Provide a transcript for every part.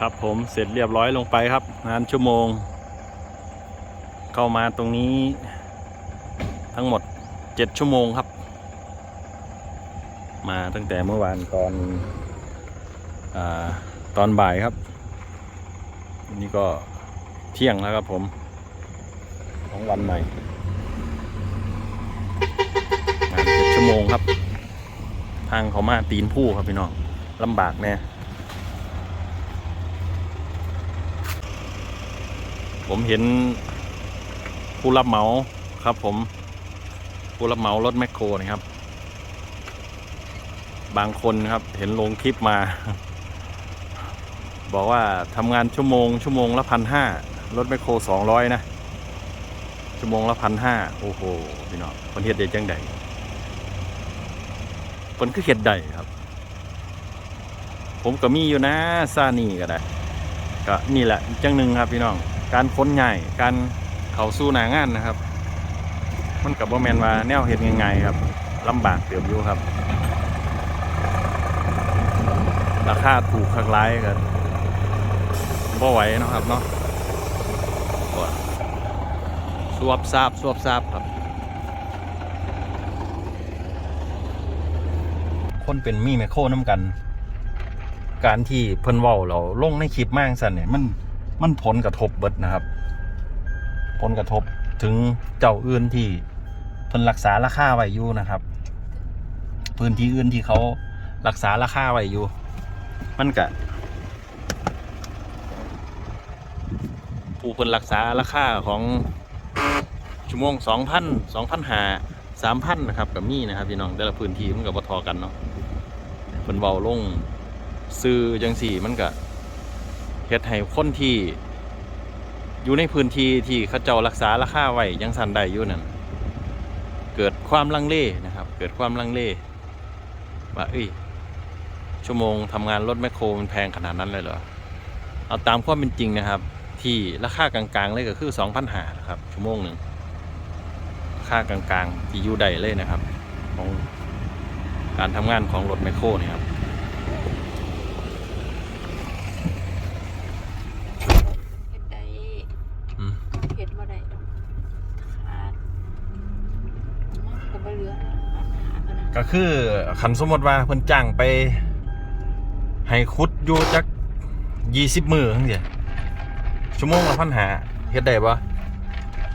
ครับผมเสร็จเรียบร้อยลงไปครับ งานชั่วโมง เข้ามาตรงนี้ ทั้งหมด7ชั่วโมงครับ มาตั้งแต่เมื่อวานตอนอตอนบ่ายครับนนี่ก็เที่ยงแล้วครับผม ของวันใหม่งานเจ็ดชั่วโมงครับ ทางเขามาตีนผู้ครับพี่น้องลำบากแน่ ผมเห็นผู้รับเหมาครับ ผมผู้รับเหมารถแมคโครนะครับ บางคนครับ เห็นลงคลิปมา บอกว่าทำงานชั่วโมง ชั่วโมงละพันห้ารถแมคโครสองร้อยนะ ชั่วโมงละพันห้าโอ้โหพี่น้องคนเฮ็ดได้จังใดคนคือเฮ็ดได้ครับ ผมก็มีอยู่นะซานี่ก็ได้ก็นี่แหละจังหนึ่งครับพี่น้อง การค้นใหญ่การเขาสู้หนางานนะครับ มันกับว่าแมนว่าแนวเห็ดง่ายๆครับลำบากเติบอยู่ครับ ราคาถูกคักร้ายกันบ่ไหวเนาะครับเนาะสวบซาบสวบซาบครับ คนเป็นมีแมคโครน้ำกัน การที่เพิ่นเว้าเราลงในคลิปมากสันเนี่ยมัน มันผลกระทบเบิดนะครับ ผลกระทบถึงเจ้าอื่นที่เพิ่นรักษาราคาไว้อยู่นะครับ พื้นที่อื่นที่เขารักษาราคาไว้อยู่ มันกะผู้เพิ่นรักษาราคาของชั่วโมงสองพันสองพันหาสามพันนะครับกับมีนะครับพี่น้องแต่ละพื้นที่มันกับพอๆกันเนาะเพิ่นเบาลงซื้อจังสี่มันกะ เฮ็ดให้คนที่อยู่ในพื้นที่ที่เขาเจ้ารักษาราคาไว้ยังสันได้อยู่นั่นเกิดความลังเลนะครับ เกิดความลังเลว่าเอ้ยชั่วโมงทำงานรถแมคโครมันแพงขนาดนั้นเลยเหรอเอาตามความเป็นจริงนะครับ ที่ราคากลางๆเลยก็คือ2 0 0 0หาครับ ชั่วโมงหนึ่งค่ากลางๆที่อยู่ใดเลยนะครับ ของการทำงานของรถแมคโครนี่ครับ เฮ็ดได้ อืม เฮ็ด บ่ได้ดอกขาดมันก็บ่เหลือปัญหากันนะก็คือขันสมมติว่าเพิ่นจ้างไป ให้คุดอยู่จักยี่สิบมือทั้งเดียชั่วโมงละพันหาเฮ็ดได้ปะ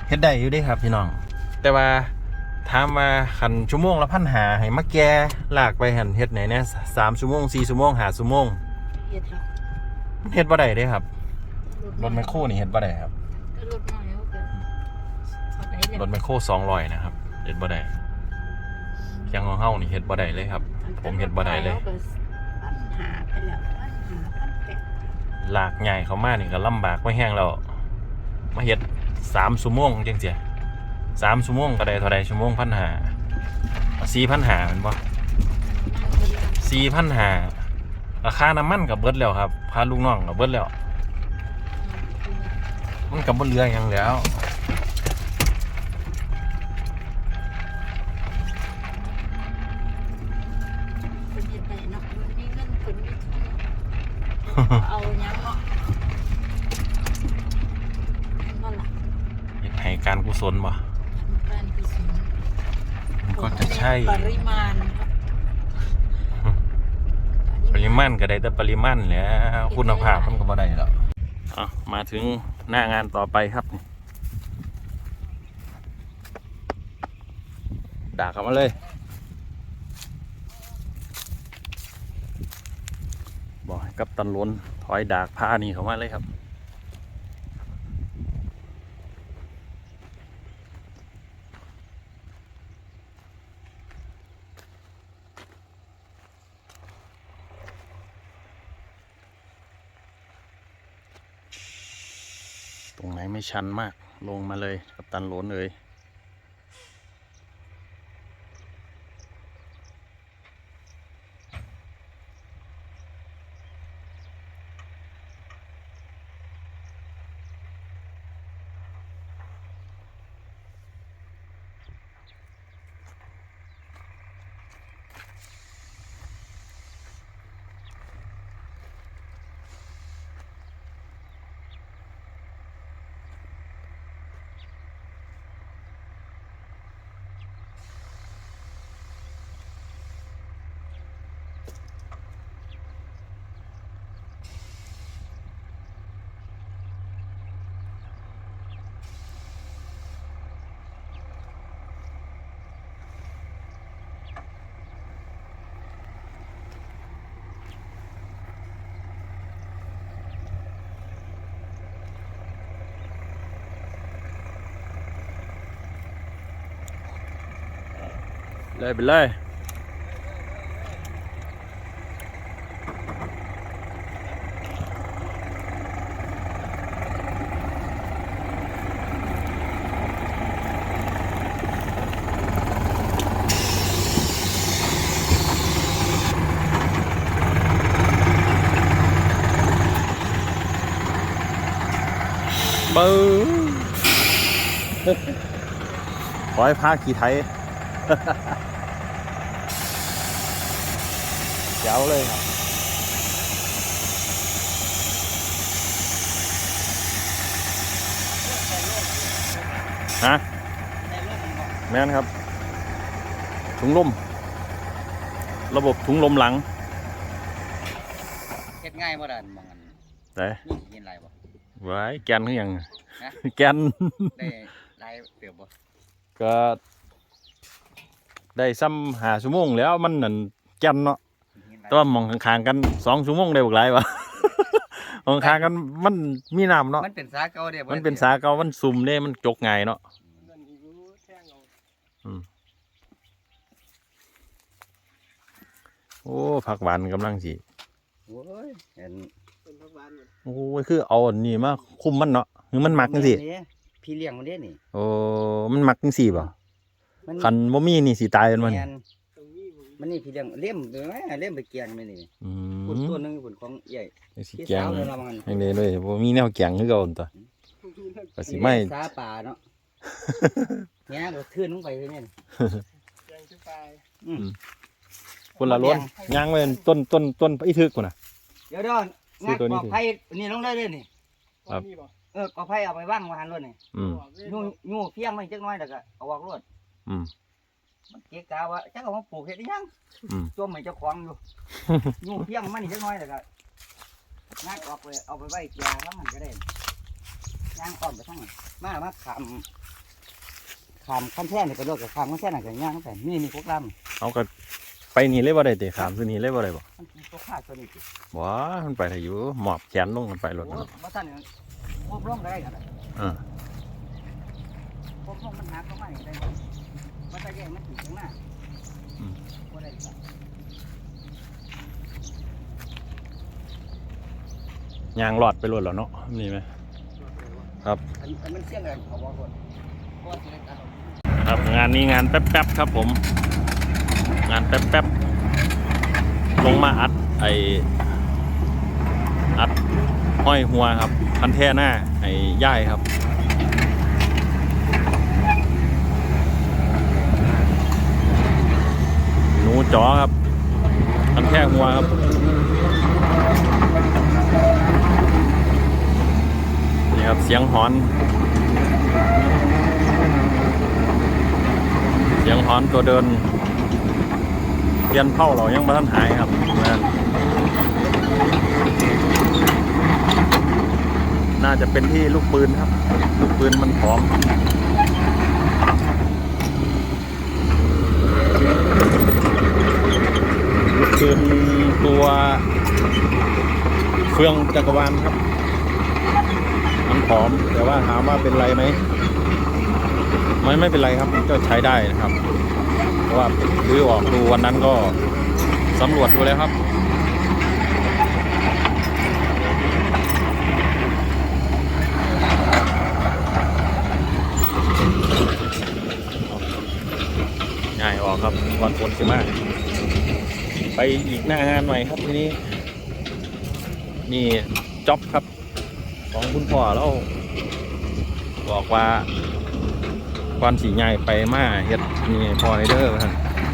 เฮ็ดได้อยู่เด้ครับพี่น้อง แต่ว่าถามว่าขันชั่วโมงละพันหาให้มาแก่ลากไปหันเฮ็ดไหนเนี่ยสามชั่วโมงสี่ชั่วโมงหาชั่วโมงเฮ็ดแล้วมันเฮ็ดบ่ได้เด้ครับรถไมคโครนี่เฮ็ดบ่ได้ครับ ก็รถน้อยเอาเกินเอาได้เลย รถไมคโครสองร้อยนะครับเฮ็ดบ่ได้อยังของเฮานี่เฮ็ดบ่ได้เลยครับ ผมเฮ็ดบ่ได้เลยอาก็ปัญหาไปแล้วปัญหาปัญแปดลากใหญ่เขามานี่ก็ลำบากไม่แห้งแล้วมาเฮ็ดสามชั่วโมงจังเสียสามชั่วโมงก็ได้เท่าใดชั่วโมงพันหาสี่พันหาเป็นปะสี่พันหาราคาน้ำมันกับเบิดแล้วครับพาลูกน้องกับเบิดแล้ว มันกับบ่เหลือหยังแล้ว เป็นเฮ็ดได้เนาะมันมีเงินเพิ่นมีทุน เอาหยังเนาะนั่นล่ะเฮ็ดให้การกุศลบ่การกุศลมันก็จะใช่ ปริมาณครับปริมาณก็ได้แต่ปริมาณแหล้วคุณภาพมันก็บ่ได้แล้วอะมาถึงหน้างานต่อไปครับนี่ด่าเข้ามาเลย บอกับตันล้นถอยดากผ้านี่เข้ามาเลยครับตรงไหนไม่ชันมากลงมาเลยกับตันโหลนเลย เลยไปเลยบึ้งขอให้พาขี่ไทย เจ๋วเลยครับฮะแม่นครับ ถุงลม ระบบถุงลมหลังเฮ็ดง่ายบ่ดันมองกันแต่นี่ยินไรบ่ไว้แกนคือหยังฮะแกนได้ไรเปรียบบ่ก็ได้ซ้ำหาชั่วโมงแล้วมันนั่นแกนเนาะยินไร แต่ว่ามองข้างๆกันสองชั่วโมงได้บอกไรวะ มองข้างๆกันมันมีน้ำเนาะมันเป็นสาเก่าเด้บ่มันเป็นสาเก่ามันซุ่มเด้มันจกง่ายเนาะโอ้ผักหวานกำลังสิโอ้ยเห็นโอ้ยคือเอาอันนี้มาคุมมันเนาะหรือมันมักจังซี่พี่เลี้ยงมันเด้นี่โอ้มันมักจังซี่ป่ะมันคันบ่มีนี่สิตายมันมันแม่น มันนี่พี่เลี้ยงเล่มเด้อแม่เล่มไปเกียงมันนี่อืปุ่นมตัวหนึงปุ่นของใหญ่สิพี่แกสางวเลยละมันให้เลยเลยบ่มีแนวแกงคือเก่าหั่นตัวก็สิไม่สาป่าเนาะเนี่ยก็ขึ้นลงไปเลยเนี่ยคนละล้นย่างไว้ต้นต้นต้นอีทึกพุ่นน่ะ เดี๋ยวเดี๋ยวซื้อตัวนี้ กอไผ่นี่ลงได้เลยนี่ครับเออกอไผ่เอาไปวางไว้หันรถนี่อืมยูยูเพียงไม่จักหน้อยแล้วก็เอาออกรถอืม มันเกะกะว่าจักเอามาปลูกเฮ็ดได้ยังอืม จมให้เจ้าของอยู่ยูเพียงมันนี่จักหน้อยแล้วก็งัดออกไปเอาไปไว้เกียร์ทั้งมันก็ได้ย่างอ้อมไปทั้งนั้นมามาขามขามขั้นแท่นนี่ไปรถกับขามขั้นแท่นน่ะก็ย่างแต่นี่นี่พวกลำเอาก็ไปนี่เลยบ่ได้ติขามซุนี่เลยบ่ได้บ่มันมีตัวข้าตัวนี้สิบ่มันไปได้อยู่หมอบแขนลงกันไปรถโอ้เนาะบ่ทันเนี่ยควบร่องก็ได้กันอ่า ควบร่องมันหาเข้ามาอย่างไร มันจะแย่งมันถึงข้างหน้าบ่ได้ครับยางหลอดไปรถแล้วเนาะนี่ไหมอันอันมันเสี่ยงกันเขาบอกคนก็จะได้ตัดออก ครับงานนี้งานแป๊บๆครับผม งานแป๊บๆลงมาอัดไออัดห้อยหัวครับ พันแท่หน้าไอ้ย่ายครับ นูจ๋อครับพันแท่หัวครับนี่ครับเสียงหอน เสียงหอนตัวเดินเรียนเผ่าเรายังมาทันหายครับนะน่าจะเป็นที่ลูกปืนครับ ลูกปืนมันพร้อม ลูกปืนตัวเฟืองจักรวาลครับมันผอมแต่ว่าถามว่าเป็นไรไหมไม่ไม่เป็นไรครับก็ใช้ได้นะครับเพราะว่าซื้อออกดูวันนั้นก็สำรวจดูแล้วครับง่ายออกครับก่อนฝนสิมาก ไปอีกหน้างานหน่อยครับทีนี้ นี่จ็อบครับ ของคุณพ่อแล้วบอกว่าควันสีใหญ่ไปมาเฮ็ดนี่พอในเดอท่าน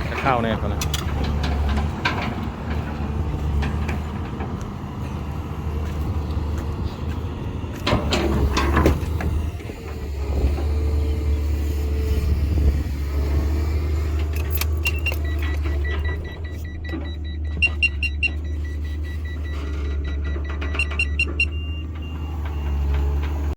จะเข้าแน่เขานะ